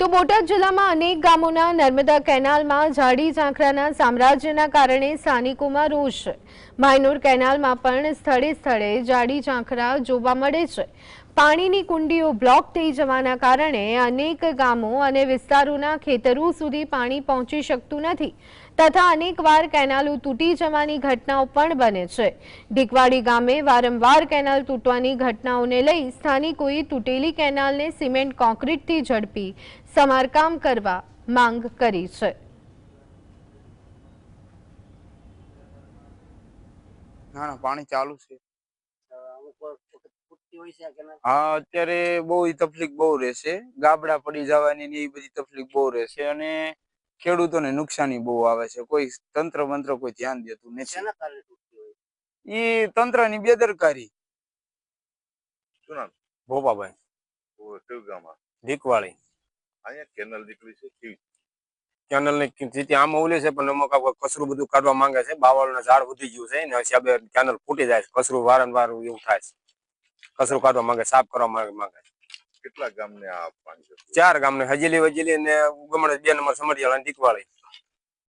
તો બોટાદ જિલ્લામાં અનેક ગામોના નર્મદા કેનાલમાં જાડી ઝાંખરાના સામ્રાજ્યના કારણે સ્થાનિકોમાં રોષ. છે માયનોર કેનાલમાં પણ સ્થળે સ્થળે જાડી ઝાંખરા જોવા મળે છે. પાણીની કુંડીઓ બ્લોક થઈ જવાના કારણે અનેક ગામો અને વિસ્તારોના ખેતરો સુધી પાણી પહોંચી શકતું નથી તથા અનેકવાર કેનાલો તૂટી જવાની ઘટનાઓ પણ બને છે. ઢીકવાડી ગામે વારંવાર કેનાલ તૂટવાની ઘટનાઓને લઈ સ્થાનિકોએ તૂટેલી કેનાલને સિમેન્ટ કોન્ક્રીટથી ઝડપી સમારકામ કરવા માંગ કરી છે. ના ના, પાણી ચાલુ છે અમુક વખત ફૂટતી હોય છે આ કેનાલ હા અત્યારે બહુ તકલીફ બહુ રહેશે. ગાબડા પડી જવાની ને એ બધી તકલીફ બહુ રહેશે અને ખેડૂતોને નુકસાની બહુ આવે છે. કોઈ તંત્ર મંત્ર કોઈ ધ્યાન દેતું નથી. એ હોય? તંત્રની બેદરકારી. ભોપાભાઈ? દીકવાળી અહીંયા કેનલ નીકળી છે કેવી કેનલની સ્થિતિ આમ ઓલી છે પણ અમુક કચરું બધું કાઢવા માંગે છે બાવળના ઝાડ વધી ગયું છે ને હિસાબે કેનલ ફૂટી જાય છે કચરું વારંવાર એવું થાય છે. કચરું કાઢવા માંગે સાફ કરવા માંગે માંગે કેટલા કેટલા ગામને આ પાણી? ચાર ગામને હજીલી વજીલી ને ઉગમણે બે નંબર સમઢિયાળા અને દીકવાળી